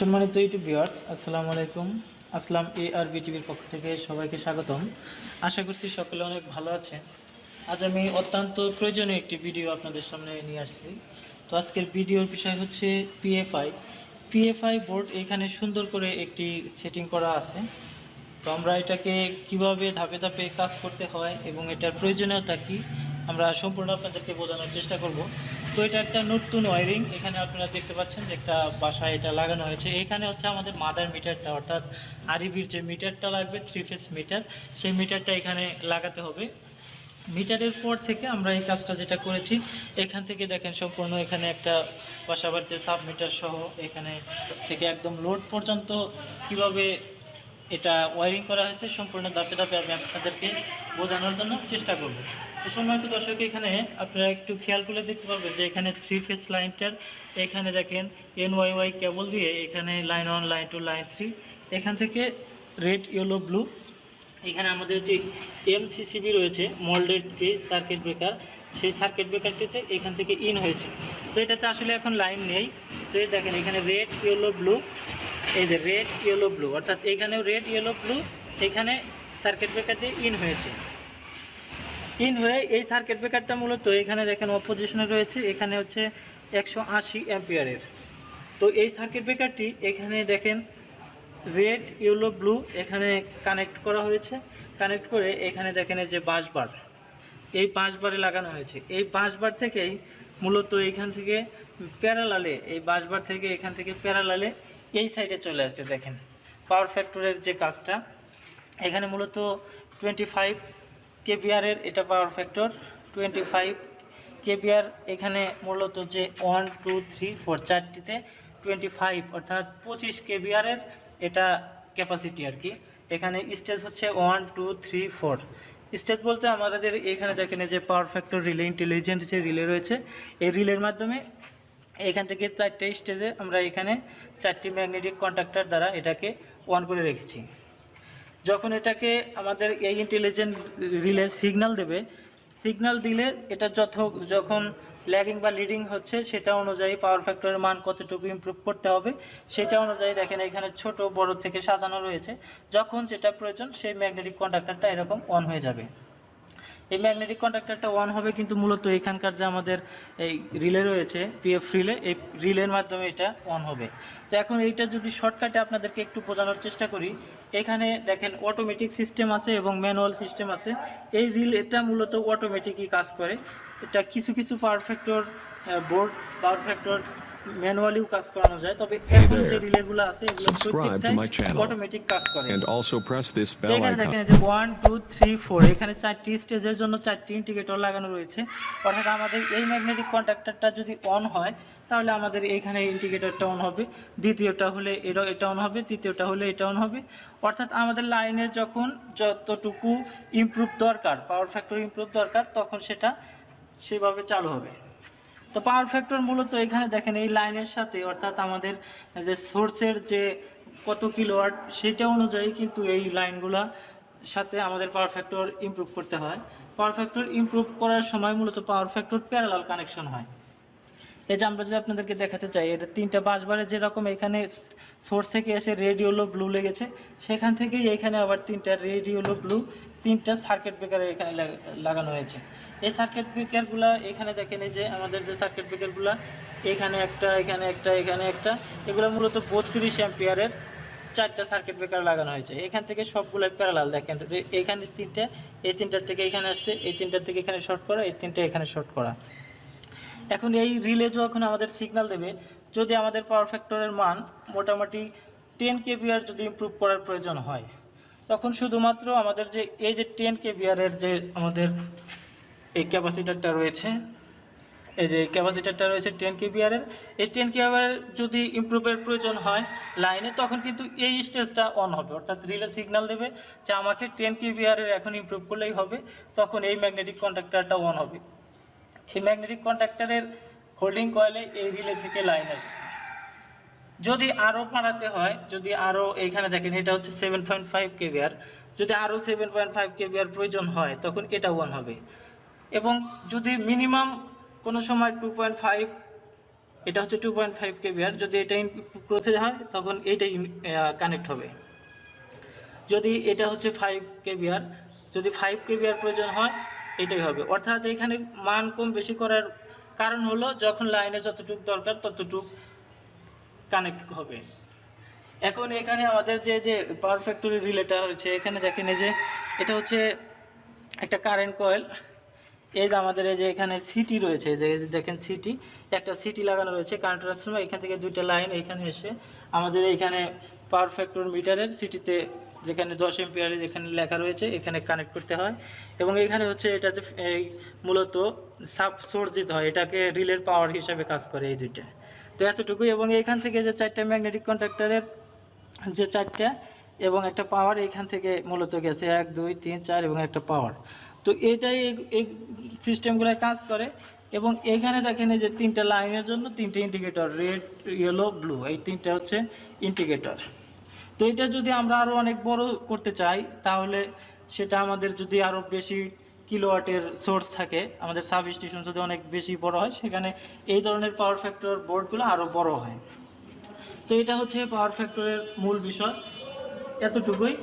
সম্মানিত YouTube viewers আসসালামু আলাইকুম। আসলাম এ আর বি টিভির পক্ষ থেকে সবাইকে স্বাগতম। আশা করছি সকলে অনেক ভালো আছেন। আজ আমি অত্যন্ত প্রয়োজনীয় একটি ভিডিও আপনাদের সামনে নিয়ে আসছি। তো আজকের ভিডিওর বিষয় হচ্ছে পিএফআই পিএফআই বোর্ড এখানে সুন্দর করে একটি সেটিং করা আছে। তো আমরা এটাকে কীভাবে ধাপে ধাপে কাজ করতে হয় এবং এটার প্রয়োজনীয়তা কী, আমরা সম্পূর্ণ আপনাদেরকে বোঝানোর চেষ্টা করব। তো এটা একটা নতুন ওয়ারিং। এখানে আপনারা দেখতে পাচ্ছেন যে একটা বাসায় এটা লাগানো হয়েছে। এখানে হচ্ছে আমাদের মাদার মিটারটা, অর্থাৎ আরিবির যে মিটারটা লাগবে থ্রি ফেস মিটার সেই মিটারটা এখানে লাগাতে হবে। মিটারের পর থেকে আমরা এই কাজটা যেটা করেছি, এখান থেকে দেখেন সম্পূর্ণ এখানে একটা বাসা বাড়িতে সাব মিটার সহ এখানে থেকে একদম লোড পর্যন্ত কীভাবে এটা ওয়ারিং করা হয়েছে, সম্পূর্ণ ধাপে ধাপে আমি আপনাদেরকে বোঝানোর জন্য চেষ্টা করব। তো সম্মানিত দর্শক, এখানে আপনারা একটু খেয়াল করে দেখতে পারবেন যে এখানে থ্রি ফেস লাইনটার এখানে দেখেন এন ওয়াই ওয়াই কেবল দিয়ে এখানে line one line two line three এখান থেকে রেড ইয়েলো ব্লু এখানে আমাদের যে এমসিসিবি রয়েছে মোল্ডেড গেজ সার্কিট ব্রেকার সেই সার্কিট ব্রেকারটিতে এখান থেকে ইন হয়েছে। তো এটাতে আসলে এখন লাইন নেই। তো দেখেন, এখানে রেড ইয়েলো ব্লু এই যে রেড ইয়েলো ব্লু অর্থাৎ এখানেও রেড ইয়েলো ব্লু এখানে সার্কিট ব্রেকার দিয়ে ইন হয়েছে। ইন হয়ে এই সার্কিট ব্রেকারটা মূলত এখানে দেখেন অপোজিশনে রয়েছে, এখানে হচ্ছে একশো আশি অ্যাম্পিয়ারের। তো এই সার্কিট ব্রেকারটি এখানে দেখেন রেড ইয়েলো ব্লু এখানে কানেক্ট করা হয়েছে। কানেক্ট করে এখানে দেখেন এই যে বাঁশবার এই বাঁশবারে লাগানো হয়েছে। এই বাঁশবার থেকেই মূলত এখান থেকে প্যারালালে এই বাঁশবার থেকে এখান থেকে প্যারালালে এই সাইডে চলে আসছে, দেখেন। পাওয়ার ফ্যাক্টরের যে কাজটা, এখানে মূলত টোয়েন্টি ফাইভ কেবিআরের এটা power factor twenty five KVAR এখানে মূলত যে ওয়ান টু থ্রি ফোর চারটিতে টোয়েন্টি ফাইভ অর্থাৎ পঁচিশ কেবিআরের এটা ক্যাপাসিটি আর কি। এখানে স্টেজ হচ্ছে one two three four stage বলতে আমাদের এখানে দেখেন যে পাওয়ার ফ্যাক্টর রিলে ইন্টেলিজেন্ট যে রিলে রয়েছে, এই রিলের মাধ্যমে এখান থেকে চারটে স্টেজে আমরা এখানে চারটি ম্যাগনেটিক কন্ট্রাক্টর দ্বারা এটাকে অন করে রেখেছি। যখন এটাকে আমাদের এই ইন্টেলিজেন্ট রিলে সিগন্যাল দেবে সিগনাল দিলে এটা যত, যখন ল্যাগিং বা লিডিং হচ্ছে, সেটা অনুযায়ী পাওয়ার ফ্যাক্টরের মান কতটুকু ইমপ্রুভ করতে হবে, সেটা অনুযায়ী দেখেন এখানে ছোট, বড় থেকে সাজানো রয়েছে। যখন যেটা প্রয়োজন, সেই ম্যাগনেটিক কন্ডাক্টরটা এরকম অন হয়ে যাবে। এই ম্যাগনেটিক কন্ডাক্টরটা অন হবে কিন্তু মূলত এখানকার যে আমাদের এই রিলে রয়েছে পিএফ রিলে, এই রিলের মাধ্যমে এটা অন হবে। তো এখন এইটা যদি শর্টকাটে আপনাদেরকে একটু বোঝানোর চেষ্টা করি, এখানে দেখেন অটোমেটিক সিস্টেম আছে এবং ম্যানুয়াল সিস্টেম আছে। এই রিল এটা মূলত অটোমেটিকই কাজ করে। এটা কিছু কিছু power factor board power factor ম্যানুয়ালিও কাজ করানো যায় তবে এখন যে. রিলেগুলো আছে এগুলো. অটোমেটিক কাজ করে And also press this তো bell এখানে দেখেন যে ওয়ান টু থ্রি ফোর এখানে চারটি স্টেজের জন্য চারটি ইন্ডিকেটর লাগানো রয়েছে অর্থাৎ আমাদের এই ম্যাগনেটিক কন্ট্যাক্টরটা যদি অন হয় তাহলে আমাদের এইখানে ইন্ডিকেটরটা অন হবে দ্বিতীয়টা হলে এটা এটা অন হবে তৃতীয়টা হলে এটা অন হবে অর্থাৎ আমাদের লাইনে যখন যতটুকু ইমপ্রুভ দরকার পাওয়ার ফ্যাক্টর ইমপ্রুভ দরকার তখন সেটা সেভাবে চালু হবে তো পাওয়ার ফ্যাক্টর মূলত এখানে দেখেন, এই লাইনের সাথে অর্থাৎ আমাদের যে সোর্সের যে কত কিলোয়াট সেটা অনুযায়ী কিন্তু এই লাইনগুলা সাথে আমাদের পাওয়ার ফ্যাক্টর ইম্প্রুভ করতে হয়। পাওয়ার ফ্যাক্টর ইম্প্রুভ করার সময় মূলত পাওয়ার ফ্যাক্টর প্যারালাল কানেকশন হয়। এই যে আমরা যদি আপনাদেরকে দেখাতে চাই, এটা তিনটা বাসবারে যেরকম এখানে সোর্স থেকে এসে রেড, ইয়েলো, ব্লু লেগেছে, সেখান থেকেই এখানে আবার তিনটা রেড, ইয়েলো, ব্লু তিনটা সার্কিট ব্রেকার এখানে লাগানো হয়েছে। এই সার্কিট ব্রেকারগুলো এখানে দেখেন এই যে আমাদের যে সার্কিট ব্রেকারগুলো এখানে একটা এখানে একটা এখানে একটা, এগুলো মূলত বত্রিশ অ্যাম্পিয়ারের চারটা সার্কিট ব্রেকার লাগানো হয়েছে। এখান থেকে সবগুলো প্যারালাল দেখেন, এখানে তিনটা, এই তিনটার থেকে এখানে আসছে, এই তিনটার থেকে এখানে শর্ট করা, এই তিনটা এখানে শর্ট করা। এখন এই রিলে যখন আমাদের সিগন্যাল দেবে, যদি আমাদের পাওয়ার ফ্যাক্টরের মান মোটামুটি টেন কেভিআর যদি ইমপ্রুভ করার প্রয়োজন হয়, তখন শুধুমাত্র আমাদের যে, এই যে টেন কেভিআরের যে আমাদের এই ক্যাপাসিটারটা রয়েছে, এই যে ক্যাপাসিটারটা রয়েছে টেন কেভিআরের এই টেন কেভিআর যদি ইমপ্রুভের প্রয়োজন হয় লাইনে তখন কিন্তু এই স্টেজটা অন হবে। অর্থাৎ রিলে সিগন্যাল দেবে যে আমাকে টেন কেভিআরের এখন ইমপ্রুভ করলেই হবে, তখন এই ম্যাগনেটিক কন্ট্রাক্টরটা অন হবে। এই ম্যাগনেটিক কন্ট্রাক্টরের হোল্ডিং কয়েলে এই রিলে থেকে লাইন আসছে। যদি আরও বাড়াতে হয়, যদি আরও এইখানে দেখেন, এটা হচ্ছে সেভেন পয়েন্ট ফাইভ কেভিআর যদি আরও সেভেন পয়েন্ট ফাইভ কেভিআর প্রয়োজন হয়, তখন এটা ওয়ান হবে। এবং যদি মিনিমাম কোনো সময় টু পয়েন্ট ফাইভ এটা হচ্ছে টু পয়েন্ট ফাইভ কেভিআর যদি এটা ইনপুট হয়, তখন এইটাই কানেক্ট হবে। যদি এটা হচ্ছে ফাইভ কেভিআর যদি ফাইভ কেভিআর প্রয়োজন হয় এটাই হবে। অর্থাৎ এখানে মান কম বেশি করার কারণ হলো যখন লাইনে যতটুক দরকার ততটুকু কানেক্ট হবে। এখন এখানে আমাদের যে যে পাওয়ার ফ্যাক্টরি রিলেটা হচ্ছে এখানে দেখেন যে, এটা হচ্ছে একটা কারেন্ট কয়েল এই যে আমাদের এই যে এখানে সিটি রয়েছে যে দেখেন সিটি একটা সিটি লাগানো রয়েছে কারেন্ট ট্রান্সফর্মার এখান থেকে দুইটা লাইন এখানে এসে আমাদের এইখানে পাওয়ার ফ্যাক্টর মিটারের সিটিতে যেখানে দশ এম্পিয়ারে যেখানে লেখা রয়েছে, এখানে কানেক্ট করতে হয়। এবং এখানে হচ্ছে এটাতে এই মূলত সাব সোর্স দিতে হয়, এটাকে রিলের পাওয়ার হিসাবে কাজ করে এই দুইটা। তো এতটুকুই এবং এখান থেকে যে চারটা ম্যাগনেটিক কন্ট্রাক্টরের যে চারটা এবং একটা পাওয়ার এখান থেকে মূলত গেছে এক, দুই, তিন, চার এবং একটা পাওয়ার। তো এটাই এই- সিস্টেমগুলো কাজ করে এবং এখানে দেখেন যে তিনটা লাইনের জন্য তিনটে ইন্ডিকেটর, রেড, ইয়েলো, ব্লু, এই তিনটা হচ্ছে ইন্ডিকেটর। তো এটা যদি আমরা আরও অনেক বড় করতে চাই, তাহলে সেটা আমাদের যদি আরও বেশি কিলোওয়াটের সোর্স থাকে, আমাদের সাব স্টেশন যদি অনেক বেশি বড় হয়, সেখানে এই ধরনের পাওয়ার ফ্যাক্টর বোর্ডগুলো আরও বড় হয়। তো এটা হচ্ছে পাওয়ার ফ্যাক্টরের মূল বিষয় এতটুকুই।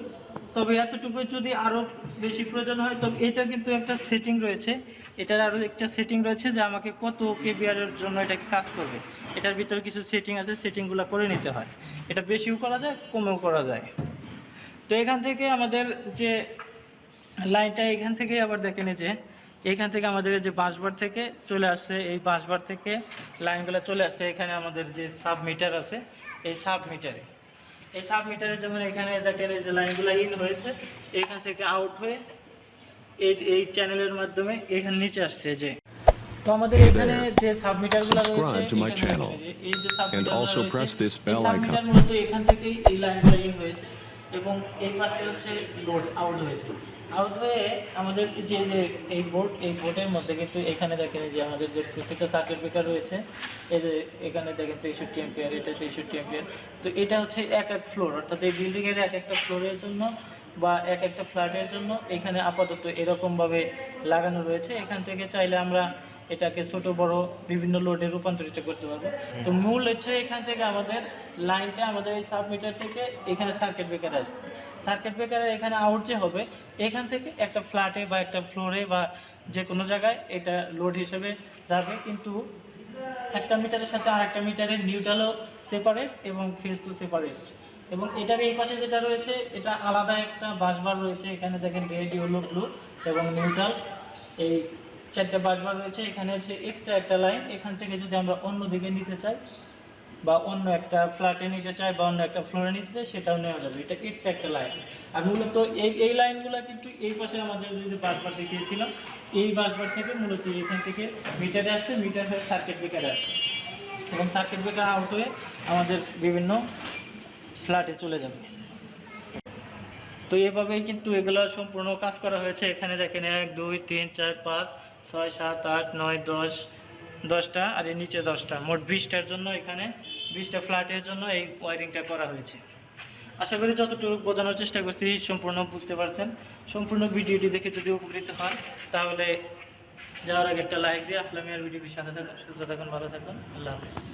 তবে এতটুকুই যদি আরও বেশি প্রয়োজন হয়, তবে এটা কিন্তু একটা সেটিং রয়েছে। এটার আরও একটা সেটিং রয়েছে যে আমাকে কত কেবিআরের জন্য এটাকে কাজ করবে। এটার ভিতরে কিছু সেটিং আছে সেটিংগুলো করে নিতে হয়। এটা বেশিও করা যায়, কমেও করা যায়। তো এখান থেকে আমাদের যে লাইনটা এখান থেকে আবার দেখেন যে এখান থেকে আমাদের যে বাঁশবার থেকে চলে আসছে এই বাঁশবার থেকে লাইনগুলো চলে আসছে এখানে আমাদের যে সাব মিটার আছে এই সাব মিটারে এই সাব মিটারে যেমন এখানে দেখেন এই যে লাইনগুলো ইন হয়েছে এখান থেকে আউট হয়ে এই এই চ্যানেলের মাধ্যমে এখানে নিচে আসছে যে তো আমাদের এখানে. যে সাবমিটারগুলো রয়েছে. এই যে- সাবমিটার মূলত এখান থেকেই এই লাইনগুলো ইন হয়েছে এবং এই পাশে হচ্ছে লোড আউট হয়েছে আউট হয়ে আমাদের যে যে এই বোর্ড এই বোর্ডের মধ্যে কিন্তু এখানে দেখেন এই যে আমাদের যে প্রত্যেকটা সার্কিট ব্রেকার রয়েছে এই যে এখানে দেখেন তেষট্টি এম্পিয়ার এটা তেষট্টি এম্পিয়ার তো এটা হচ্ছে এক এক ফ্লোর অর্থাৎ এই বিল্ডিংয়ের এক একটা ফ্লোরের জন্য বা এক একটা ফ্ল্যাটের জন্য এখানে আপাতত এরকমভাবে লাগানো রয়েছে। এখান থেকে চাইলে আমরা এটাকে ছোট বড় বিভিন্ন লোডে রূপান্তরিত করতে পারব। তো মূল হচ্ছে এখান থেকে আমাদের লাইনটা আমাদের এই সাবমিটার থেকে এখানে সার্কিট ব্রেকার আসছে। সার্কিট ব্রেকারের এখানে আউট যে হবে, এখান থেকে একটা ফ্ল্যাটে বা একটা ফ্লোরে বা যে কোনো জায়গায় এটা লোড হিসেবে যাবে। কিন্তু একটা মিটারের সাথে আরেকটা মিটারের নিউট্রালও সেপারেট এবং ফেস টু সেপারেট এবং এটার এই পাশে যেটা রয়েছে, এটা আলাদা একটা বাসবার রয়েছে। এখানে দেখেন রেড ইয়েলো ব্লু এবং নিউট্রাল এই চারটে বাসবার রয়েছে। এখানে হচ্ছে এক্সট্রা একটা লাইন এখান থেকে যদি আমরা অন্য দিকে নিতে চাই বা অন্য একটা ফ্ল্যাটে নিতে চায় বা অন্য একটা ফ্লোরে নিতে চাই সেটাও নেওয়া যাবে। এটা এক্সট্রা একটা লাইন আর মূলত এই এই লাইনগুলো কিন্তু এই পাশে আমাদের যে বাসবার দেখিয়েছিলাম, এই বাসবার থেকে মূলত এখান থেকে মিটারে আসছে মিটার হয়ে সার্কিট ব্রেকারে আসছে। এবং সার্কিট ব্রেকার আউট হয়ে আমাদের বিভিন্ন ফ্ল্যাটে চলে যাবে। তো এভাবেই কিন্তু এগুলো সম্পূর্ণ কাজ করা হয়েছে। এখানে দেখেন এক, দুই, তিন, চার, পাঁচ, ছয়, সাত, আট, নয়, দশ দশটা আর এর নিচে দশটা। মোট বিশটার জন্য এখানে, বিশটা ফ্ল্যাটের জন্য এই ওয়ারিংটা করা হয়েছে। আশা করি যতটুকু বোঝানোর চেষ্টা করছি, সম্পূর্ণ বুঝতে পারছেন। সম্পূর্ণ ভিডিওটি দেখে যদি উপকৃত হয় তাহলে যাওয়ার আগে একটা লাইক দিয়ে আসলামিয়ার ভিডিওটির সাথে থাকুন, সুস্থ থাকুন, ভালো থাকুন। আল্লাহ হাফিজ।